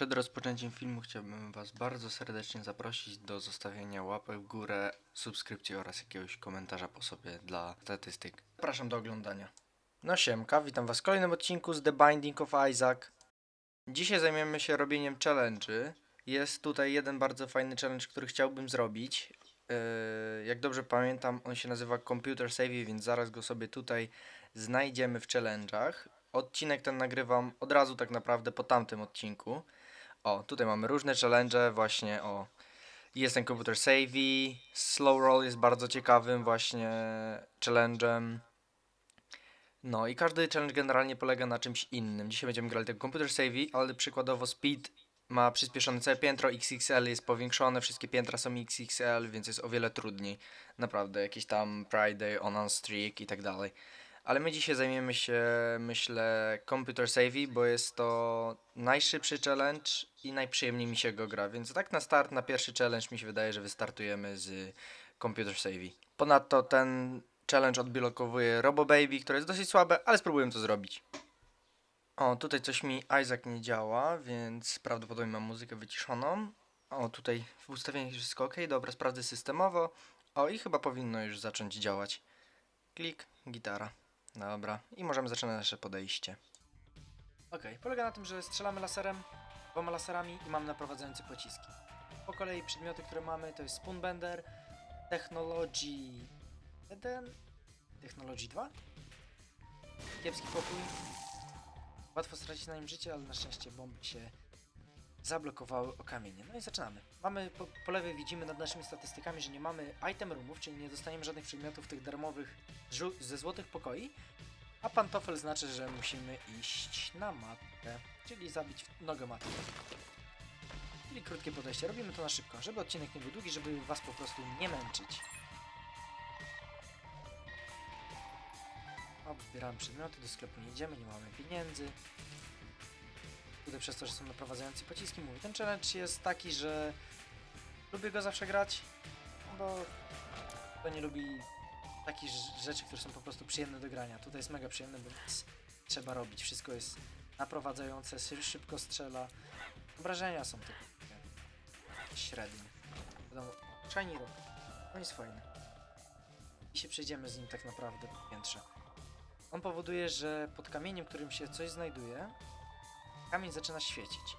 Przed rozpoczęciem filmu chciałbym Was bardzo serdecznie zaprosić do zostawienia łapek w górę, subskrypcji oraz jakiegoś komentarza po sobie dla statystyk. Zapraszam do oglądania. No siemka, witam Was w kolejnym odcinku z The Binding of Isaac. Dzisiaj zajmiemy się robieniem challenge'y. Jest tutaj jeden bardzo fajny challenge, który chciałbym zrobić. Yy, jak dobrze pamiętam, on się nazywa Computer Save, więc zaraz go sobie tutaj znajdziemy w challenge'ach. Odcinek ten nagrywam od razu tak naprawdę po tamtym odcinku. O, tutaj mamy różne challenge, właśnie o. Jest ten Computer Savey, Slow Roll jest bardzo ciekawym właśnie challenge'em. No i każdy challenge generalnie polega na czymś innym. Dzisiaj będziemy grali tego Computer Savey, ale przykładowo Speed ma przyspieszone całe piętro, XXL jest powiększone, wszystkie piętra są XXL, więc jest o wiele trudniej. Naprawdę, jakieś tam Friday, On on Streak i tak dalej. Ale my dzisiaj zajmiemy się, myślę, Computer Savey, bo jest to najszybszy challenge i najprzyjemniej mi się go gra, więc tak na start, na pierwszy challenge mi się wydaje, że wystartujemy z Computer Savey. Ponadto ten challenge odblokowuje Robo Baby, które jest dosyć słabe, ale spróbuję to zrobić. O, tutaj coś mi Isaac nie działa, więc prawdopodobnie mam muzykę wyciszoną. O, tutaj w ustawieniach wszystko ok, dobra, sprawdzę systemowo. O, i chyba powinno już zacząć działać. Klik, gitara. Dobra, i możemy zaczynać nasze podejście. Ok, polega na tym, że strzelamy laserem, dwoma laserami i mamy naprowadzające pociski. Po kolei przedmioty, które mamy to jest Spoonbender, Technology 1, Technology 2, Kiepski pokój. Łatwo stracić na nim życie, ale na szczęście bomby się zablokowały o kamienie. No i zaczynamy. Mamy po, po lewej widzimy nad naszymi statystykami, że nie mamy item roomów, czyli nie dostaniemy żadnych przedmiotów tych darmowych ze złotych pokoi. A pantofel znaczy, że musimy iść na matkę, czyli zabić nogę matkę. Czyli krótkie podejście. Robimy to na szybko, żeby odcinek nie był długi, żeby was po prostu nie męczyć. O, zbieramy przedmioty, do sklepu nie idziemy, nie mamy pieniędzy. Tutaj przez to, że są naprowadzające pociski, mówię, ten challenge jest taki, że lubię go zawsze grać, bo kto nie lubi takich rz- rzeczy, które są po prostu przyjemne do grania. Tutaj jest mega przyjemne, bo nic trzeba robić, wszystko jest naprowadzające, szy- szybko strzela. Obrażenia są tylko średnie. Wiadomo, Shiny Rock, no jest fajny. I się przejdziemy z nim tak naprawdę po piętrze. On powoduje, że pod kamieniem, którym się coś znajduje, kamień zaczyna świecić.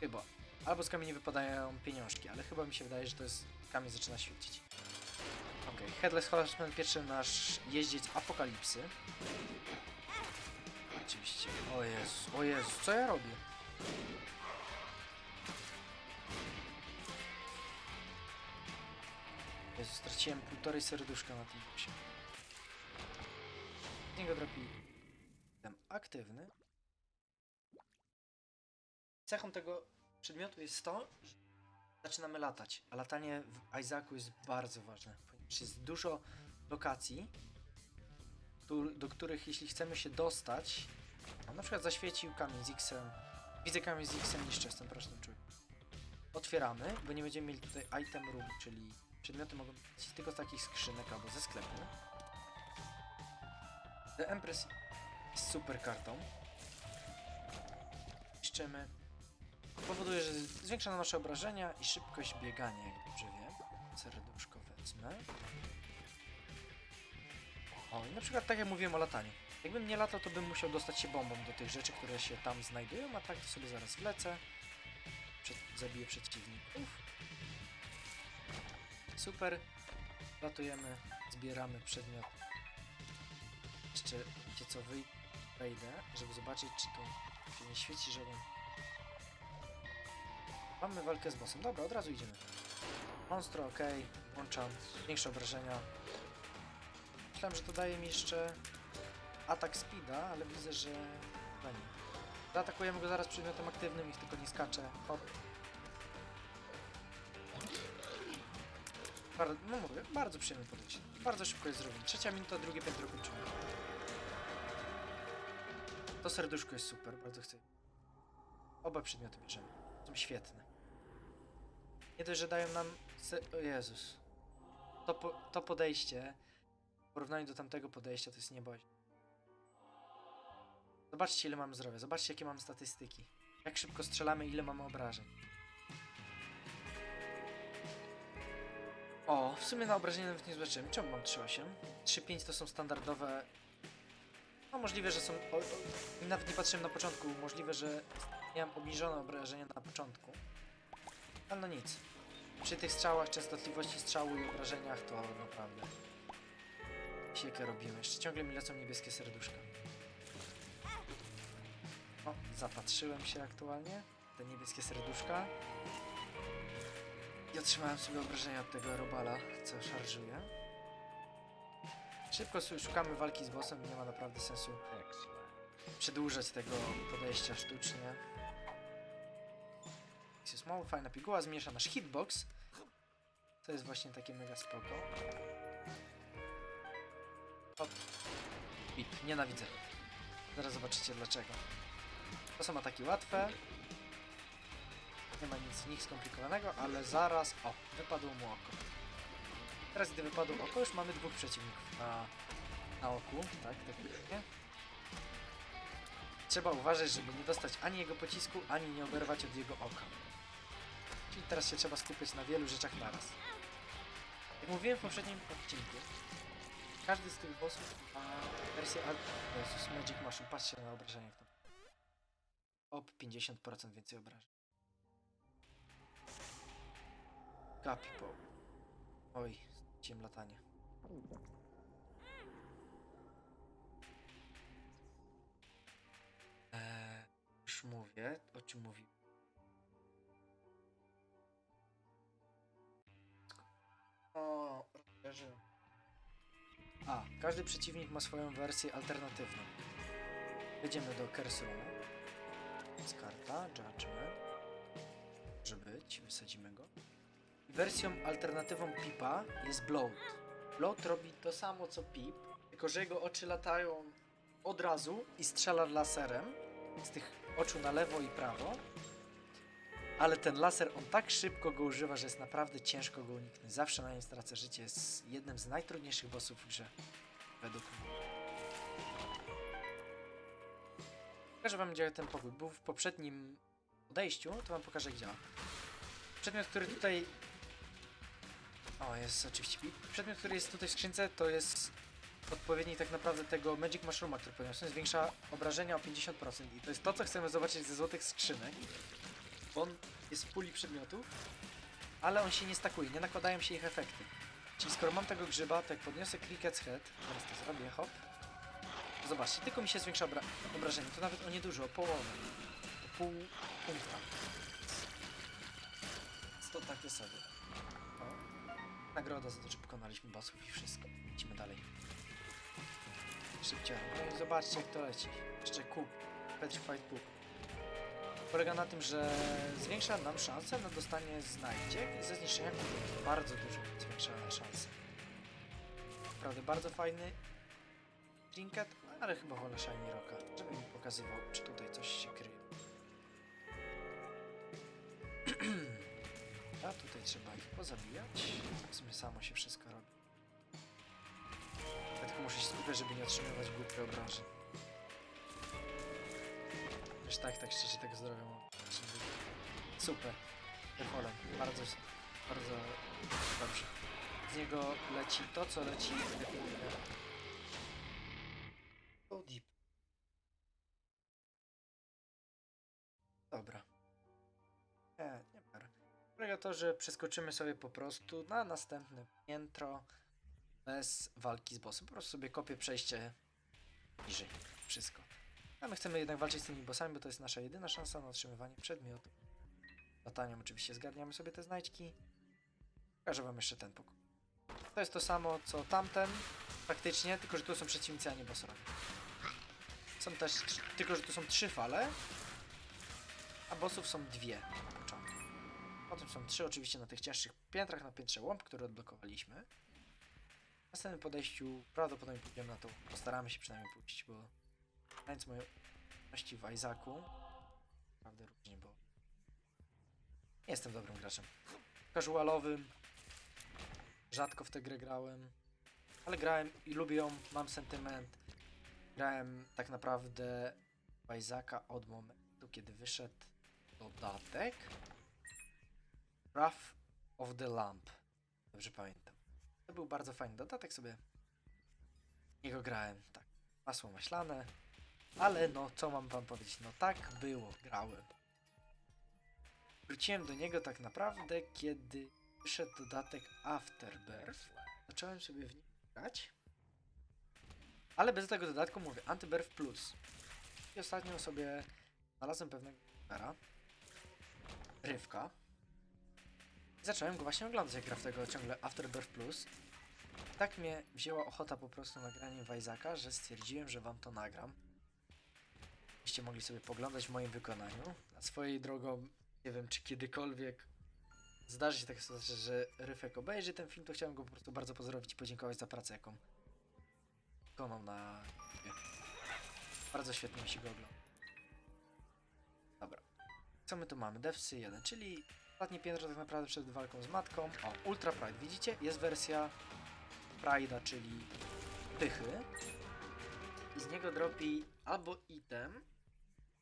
Chyba. Albo z kamieni wypadają pieniążki, ale chyba mi się wydaje, że to jest kamień zaczyna świecić. Okej, Headless Horseman pierwszy nasz jeździec apokalipsy. Oczywiście. O Jezu, o Jezu, co ja robię? Jezu, straciłem półtorej serduszka na tym boksie. Z niego dropi Jestem aktywny. Cechą tego przedmiotu jest to, że zaczynamy latać, a latanie w Isaacu jest bardzo ważne, ponieważ jest dużo lokacji, do których jeśli chcemy się dostać, na przykład zaświecił kamień z X-em, widzę kamień z X-em, niszczę, jestem prosznym człowiekiem. Otwieramy, bo nie będziemy mieli tutaj item room, czyli przedmioty mogą być tylko z takich skrzynek albo ze sklepu. The Empress jest super kartą. Niszczymy. Powoduje, że zwiększa nasze obrażenia i szybkość biegania, jak dobrze wiem. Serduszko wezmę. O, i na przykład tak jak mówiłem o lataniu. Jakbym nie latał, to bym musiał dostać się bombą do tych rzeczy, które się tam znajdują, a tak to sobie zaraz wlecę. Przed, zabiję przeciwników. Super. Latujemy, zbieramy przedmiot. Jeszcze, wiecie co, wyj wejdę, żeby zobaczyć, czy tu się nie świeci żaden Mamy walkę z bossem. Dobra, od razu idziemy. Monstro, ok. Włączam większe obrażenia. Myślałem, że to daje mi jeszcze atak speeda, ale widzę, że chyba nie. Zaatakujemy go zaraz przedmiotem aktywnym, ich tylko nie skacze. Hop. Bardzo, no mówię, bardzo przyjemny podejście. Bardzo szybko jest zrobione. Trzecia minuta, drugie piętro kończymy. To serduszko jest super, bardzo chcę. Oba przedmioty bierzemy. Są świetne. Nie dość, że dają nam. Se... O Jezus. To, po... to podejście w porównaniu do tamtego podejścia to jest niebo. Zobaczcie, ile mamy zdrowia. Zobaczcie, jakie mamy statystyki. Jak szybko strzelamy, ile mamy obrażeń. O, w sumie na obrażenie nawet nie zobaczyłem. Czemu mam 3,8? 3,5 to są standardowe. No możliwe, że są. O, o, nawet nie patrzyłem na początku. Możliwe, że miałem obniżone obrażenia na początku. Ale no nic. Przy tych strzałach, częstotliwości strzału i obrażeniach to naprawdę. Siekę robimy. Jeszcze ciągle mi lecą niebieskie serduszka. O, zapatrzyłem się aktualnie. Te niebieskie serduszka. I otrzymałem sobie obrażenia od tego robala, co szarżuje. Szybko szukamy walki z bossem, nie ma naprawdę sensu przedłużać tego podejścia sztucznie. Jest mało fajna piguła, zmniejsza nasz hitbox. To jest właśnie takie mega spoko. Hop. Pip, nienawidzę. Zaraz zobaczycie dlaczego. To są ataki łatwe. Nie ma nic w nich skomplikowanego, ale zaraz... O, wypadło mu oko. Teraz gdy wypadło oko, już mamy dwóch przeciwników na, na oku. Tak, tak pięknie. Trzeba uważać, żeby nie dostać ani jego pocisku, ani nie oberwać od jego oka. Czyli teraz się trzeba skupić na wielu rzeczach naraz. Jak mówiłem w poprzednim odcinku, każdy z tych bossów ma wersję Al- Jezus, Magic Mushroom. Patrzcie na obrażenia jak. Op 50% więcej obrażeń. Gapi po. Oj, straciłem latanie. Już mówię, o czym mówił. O. A, każdy przeciwnik ma swoją wersję alternatywną. Wejdziemy do Curse Roomu. Jest karta, Judgment. Może być, wysadzimy go. Wersją alternatywą Pipa jest Bloat. Bloat robi to samo co Pip, tylko że jego oczy latają od razu i strzela laserem z tych oczu na lewo i prawo. Ale ten laser, on tak szybko go używa, że jest naprawdę ciężko go uniknąć. Zawsze na nim stracę życie. Jest jednym z najtrudniejszych bossów w grze. Według mnie. Pokażę wam, działa ten pokój. Był w poprzednim podejściu, to wam pokażę, jak działa. Przedmiot, który tutaj... O, jest oczywiście. Przedmiot, który jest tutaj w skrzynce, to jest odpowiednik tak naprawdę tego Magic Mushrooma, który podniosłem. Zwiększa obrażenia o 50%. I to jest to, co chcemy zobaczyć ze złotych skrzynek. Bo on jest w puli przedmiotów, ale on się nie stakuje, nie nakładają się ich efekty. Czyli skoro mam tego grzyba, to jak podniosę Cricket's Head, teraz to zrobię, hop. Zobaczcie, tylko mi się zwiększa obra obrażenie, to nawet o niedużo, o połowę. O pół punkta. To takie sobie. O. Nagroda za to, że pokonaliśmy bossów i wszystko. Idźmy dalej. Szybciej. No i zobaczcie jak to leci. Jeszcze kup. Petrified Poop. Polega na tym, że zwiększa nam szansę na dostanie znajdziek ze zniszczenia. Bardzo dużo zwiększa szanse. Naprawdę bardzo fajny trinket, ale chyba wolę Shiny Rocka, żeby mi pokazywał, czy tutaj coś się kryje. A tutaj trzeba ich pozabijać. W sumie samo się wszystko robi. Muszę się skupiać, żeby nie otrzymywać głupich obrażeń. Wiesz tak, tak szczerze tego zdrowia mam. Super. Defolem. Bardzo, bardzo dobrze. Z niego leci to, co leci. Go deep. Dobra. Nie, nie bar. Polega to, że przeskoczymy sobie po prostu na następne piętro bez walki z bossem. Po prostu sobie kopię przejście niżej. Wszystko. A my chcemy jednak walczyć z tymi bossami, bo to jest nasza jedyna szansa na otrzymywanie przedmiotów. Lataniem oczywiście zgarniamy sobie te znajdźki. Pokażę wam jeszcze ten pokój. To jest to samo co tamten, faktycznie, tylko że tu są przeciwnicy, a nie bossowie. Są też, tylko że tu są trzy fale, a bossów są dwie na początku. Potem są trzy oczywiście na tych cięższych piętrach, na piętrze łąb, które odblokowaliśmy. W następnym podejściu prawdopodobnie pójdziemy na to, postaramy się przynajmniej pójść, bo Znając moje umiejętności w Isaacu, naprawdę różnie, bo nie jestem dobrym graczem. Casualowym, rzadko w tę grę grałem, ale grałem i lubię ją, mam sentyment. Grałem tak naprawdę w Isaaca od momentu, kiedy wyszedł dodatek Wrath of the Lamp. Dobrze pamiętam. To był bardzo fajny dodatek sobie. Niego grałem, tak. Masło maślane. Ale no, co mam wam powiedzieć? No tak było, grałem. Wróciłem do niego tak naprawdę, kiedy wyszedł dodatek Afterbirth. Zacząłem sobie w nim grać. Ale bez tego dodatku mówię, Antibirth Plus. I ostatnio sobie znalazłem pewnego Rywka. Zacząłem go właśnie oglądać, jak gra w tego ciągle Afterbirth Plus. Tak mnie wzięła ochota po prostu nagrania Wajzaka, że stwierdziłem, że wam to nagram. Byście mogli sobie poglądać w moim wykonaniu. A swoją drogą, nie wiem czy kiedykolwiek zdarzy się taka sytuacja, że Ryfek obejrzy ten film, to chciałem go po prostu bardzo pozdrowić i podziękować za pracę, jaką wykonał na. Bardzo świetnie mi się go ogląda. Dobra. Co my tu mamy? Devsy 1, czyli ostatnie piętro tak naprawdę przed walką z matką. O, Ultra Pride, widzicie? Jest wersja Pride'a, czyli pychy. I z niego dropi albo item,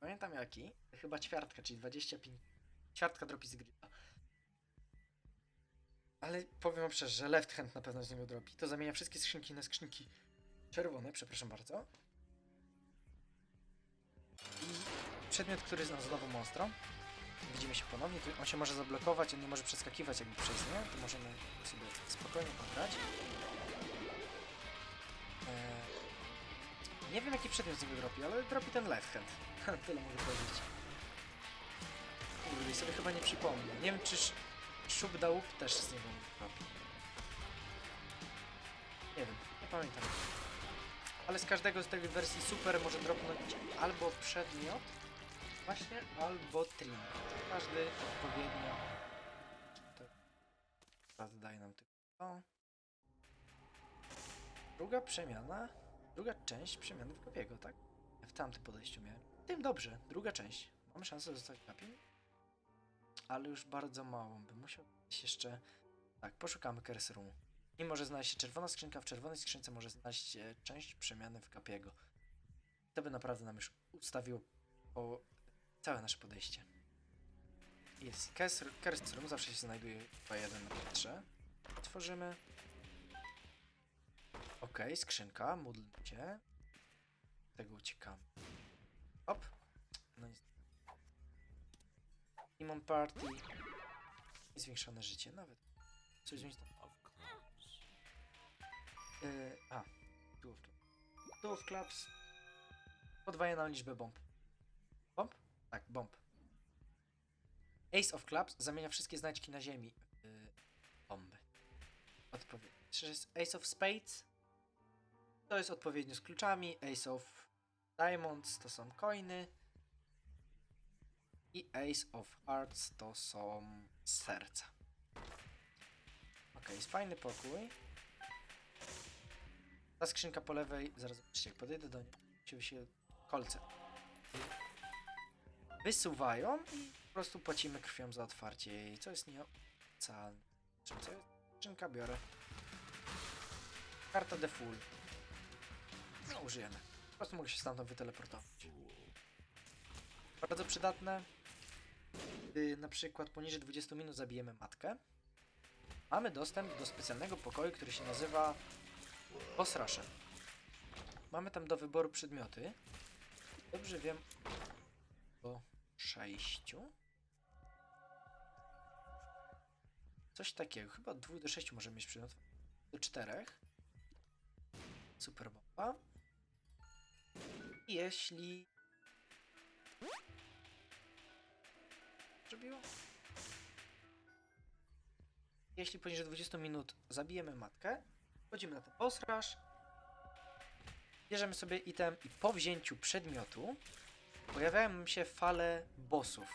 pamiętam jaki, chyba ćwiartka, czyli 25. Ćwiartka dropi z grilla. Ale powiem wam szczerze, że left hand na pewno z niego dropi. To zamienia wszystkie skrzynki na skrzynki czerwone, przepraszam bardzo. I przedmiot, który zna znowu monstro. Widzimy się ponownie. Tu on się może zablokować, on nie może przeskakiwać jakby przez nie. To możemy sobie spokojnie pograć. Eee, nie wiem jaki przedmiot z niego dropi, ale dropi ten left hand. Tyle mogę powiedzieć. Kurde, sobie chyba nie przypomnę. Nie wiem czy sz- Szub też z niego dropi. Nie wiem, nie pamiętam. Ale z każdego z tej wersji super może dropnąć albo przedmiot, właśnie, albo trim. Każdy odpowiednio. Prawda daje nam tylko to. Druga przemiana, druga część przemiany w Kapiego, tak? W tamtym podejściu miałem. Tym dobrze, druga część. Mamy szansę zostać Kapiem, ale już bardzo małą. Bym musiał jeszcze... Tak, poszukamy Room. I może znaleźć się czerwona skrzynka, w czerwonej skrzynce może znaleźć się część przemiany w Kapiego. To by naprawdę nam już ustawiło po całe nasze podejście. Jest Curse Room, zawsze się znajduje chyba jeden na piętrze. Otworzymy. Ok, skrzynka, módl się. Z Tego uciekamy. Hop. No i... Demon Party. I zwiększone życie, nawet. Coś zmienić tam. Yy, a. Two of Clubs podwaja nam liczbę bomb. Tak, bomb. Ace of Clubs zamienia wszystkie znajdźki na ziemi w yy, bomby. Odpowiedź. Ace of Spades? To jest odpowiednio z kluczami. Ace of Diamonds to są coiny. I Ace of Hearts to są serca. Ok, jest fajny pokój. Ta skrzynka po lewej, zaraz jak podejdę do niej, się kolce wysuwają i po prostu płacimy krwią za otwarcie i co jest nieopłacalne. Czym co jest? Skrzynka biorę. Karta de full. No, użyjemy. Po prostu mogę się stamtąd wyteleportować. Bardzo przydatne, gdy na przykład poniżej 20 minut zabijemy matkę, mamy dostęp do specjalnego pokoju, który się nazywa Boss Mamy tam do wyboru przedmioty. Dobrze wiem, bo 6? Coś takiego. Chyba od 2 do 6 możemy mieć przedmiot. Do 4. Super bomba. I jeśli... Zrobiło? Jeśli poniżej 20 minut zabijemy matkę, wchodzimy na ten boss rush, bierzemy sobie item i po wzięciu przedmiotu pojawiają się fale bossów.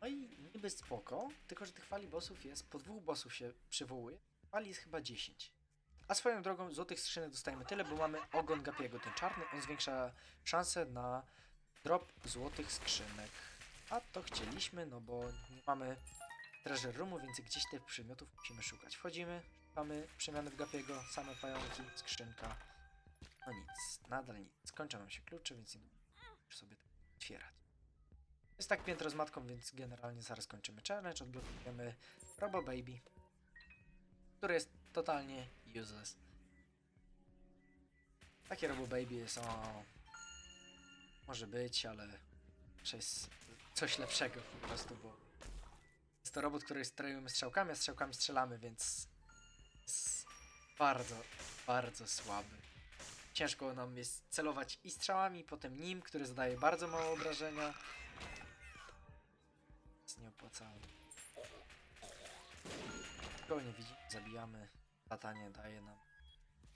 No i niby spoko, tylko że tych fali bossów jest, po dwóch bossów się przywołuje, fali jest chyba 10. A swoją drogą złotych skrzynek dostajemy tyle, bo mamy ogon Gapiego, ten czarny, on zwiększa szanse na drop złotych skrzynek. A to chcieliśmy, no bo nie mamy treasure roomu, więc gdzieś tych przedmiotów musimy szukać. Wchodzimy, szukamy przemiany w Gapiego, same pająki, skrzynka. No nic, nadal nic. Skończą nam się klucze, więc nie możesz sobie otwierać. Jest tak piętro z matką, więc generalnie zaraz kończymy challenge, odblokujemy Robo Baby, który jest totalnie useless. Takie Robo Baby o... Może być, ale jest coś lepszego po prostu, bo jest to robot, który sterujemy strzałkami, a strzałkami strzelamy, więc jest bardzo, bardzo słaby. Ciężko nam jest celować i strzałami, potem nim, który zadaje bardzo mało obrażenia. Jest nieopłacalny. Kogo nie widzi, zabijamy. Latanie daje nam.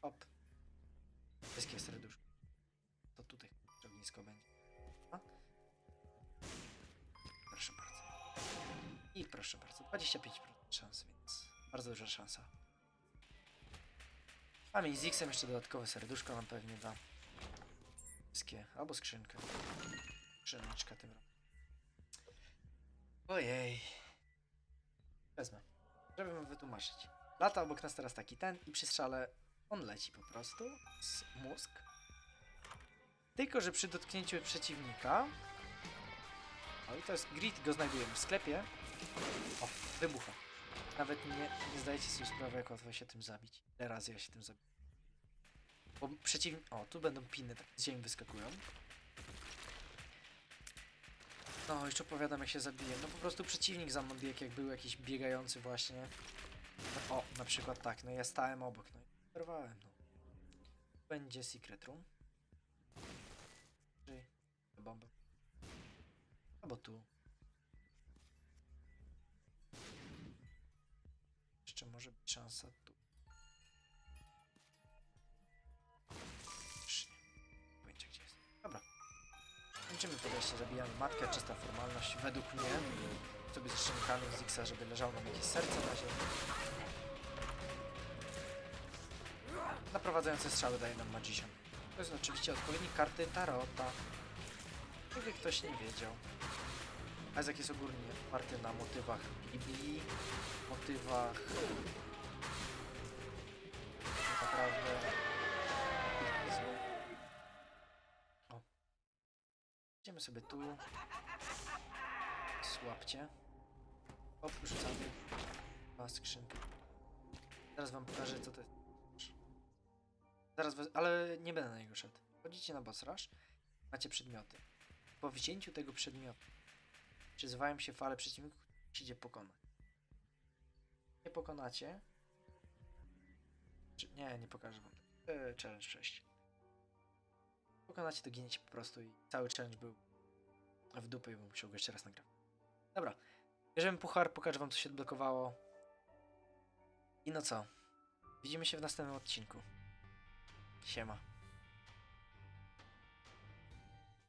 Hop. Wszystkie serduszko. To tutaj ognisko będzie. A? Proszę bardzo. I proszę bardzo, 25% szans, więc bardzo duża szansa. A mi z X-em jeszcze dodatkowe serduszko nam pewnie da. Wszystkie, albo skrzynkę. Skrzyneczka tym razem. Ojej. Wezmę, żeby wam wytłumaczyć. Lata obok nas teraz taki ten i przy strzale on leci po prostu z mózg. Tylko, że przy dotknięciu przeciwnika o i to jest grid, go znajdujemy w sklepie. O, wybucha. Nawet nie, nie zdajecie sobie sprawy, jak łatwo się tym zabić. Ile razy ja się tym zabiję. Bo przeciwnik... O, tu będą piny, tak z ziemi wyskakują. No, jeszcze opowiadam, jak się zabiję. No po prostu przeciwnik za mną jak był jakiś biegający właśnie. No, o, na przykład tak, no ja stałem obok, no i porwałem, no. Będzie secret room. Czy... Bombę. Albo tu. Jeszcze może być szansa tu. Pojęcia gdzie jest. Dobra. Kończymy podejście, zabijamy matkę, czysta formalność według mnie. Sobie zresztą kamień z Xa, żeby leżało nam jakieś serce na ziemi. Naprowadzające strzały daje nam Magician. To jest oczywiście odpowiednik karty Tarota. Gdyby ktoś nie wiedział. Isaac jest ogólnie oparty na motywach Biblii, motywach tak naprawdę. O. Idziemy sobie tu. Słabcie. Hop, rzucamy. Ma skrzynkę. Zaraz wam pokażę co to jest. Zaraz, ale nie będę na niego szedł. Chodzicie na boss rush, macie przedmioty. Po wzięciu tego przedmiotu przyzywają się fale przeciwników, musicie pokonać. Nie pokonacie. Czy, nie, nie pokażę wam. E, challenge 6. Pokonacie, to giniecie po prostu i cały challenge był w dupę i bym musiał go jeszcze raz nagrać. Dobra. Bierzemy puchar, pokażę wam co się odblokowało. I no co? Widzimy się w następnym odcinku. Siema.